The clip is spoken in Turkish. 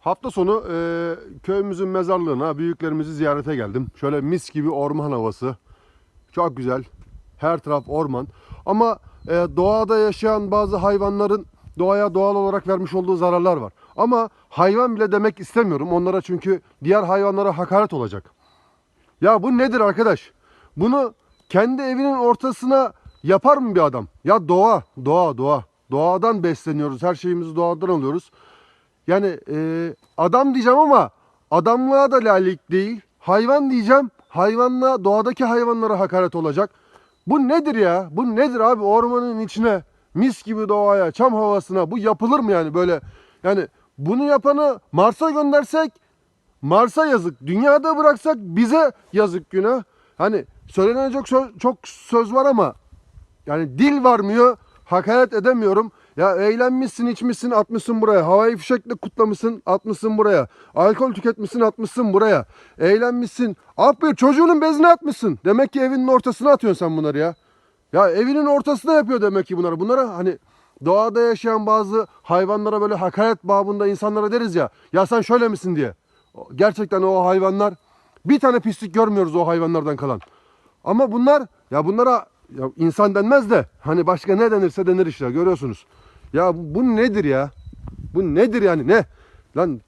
Hafta sonu e, köyümüzün mezarlığına büyüklerimizi ziyarete geldim. Şöyle mis gibi orman havası. Çok güzel. Her taraf orman. Ama e, doğada yaşayan bazı hayvanların doğaya doğal olarak vermiş olduğu zararlar var. Ama hayvan bile demek istemiyorum onlara çünkü diğer hayvanlara hakaret olacak. Ya bu nedir arkadaş? Bunu kendi evinin ortasına yapar mı bir adam? Ya doğa, doğa, doğa. Doğadan besleniyoruz. Her şeyimizi doğadan alıyoruz. Yani e, adam diyeceğim ama adamlığa da layık değil. Hayvan diyeceğim. Hayvanla doğadaki hayvanlara hakaret olacak. Bu nedir ya? Bu nedir abi? Ormanın içine mis gibi doğaya, çam havasına bu yapılır mı yani böyle? Yani bunu yapanı Mars'a göndersek Mars'a yazık. Dünyada bıraksak bize yazık günah. Hani söylenecek söz, çok söz var ama yani dil varmıyor. Hakaret edemiyorum. Ya eğlenmişsin, içmişsin, atmışsın buraya. Havai fişekle kutlamışsın, atmışsın buraya. Alkol tüketmişsin, atmışsın buraya. Eğlenmişsin. Abi çocuğunun bezine atmışsın. Demek ki evinin ortasına atıyorsun sen bunları ya. Ya evinin ortasında yapıyor demek ki bunları. Bunlara hani doğada yaşayan bazı hayvanlara böyle hakaret babında insanlara deriz ya. Ya sen şöyle misin diye. Gerçekten o hayvanlar bir tane pislik görmüyoruz o hayvanlardan kalan. Ama bunlar ya bunlara ya insan denmez de hani başka ne denirse denir işte görüyorsunuz. Ya bu, bu nedir ya? Bu nedir yani ne? Lan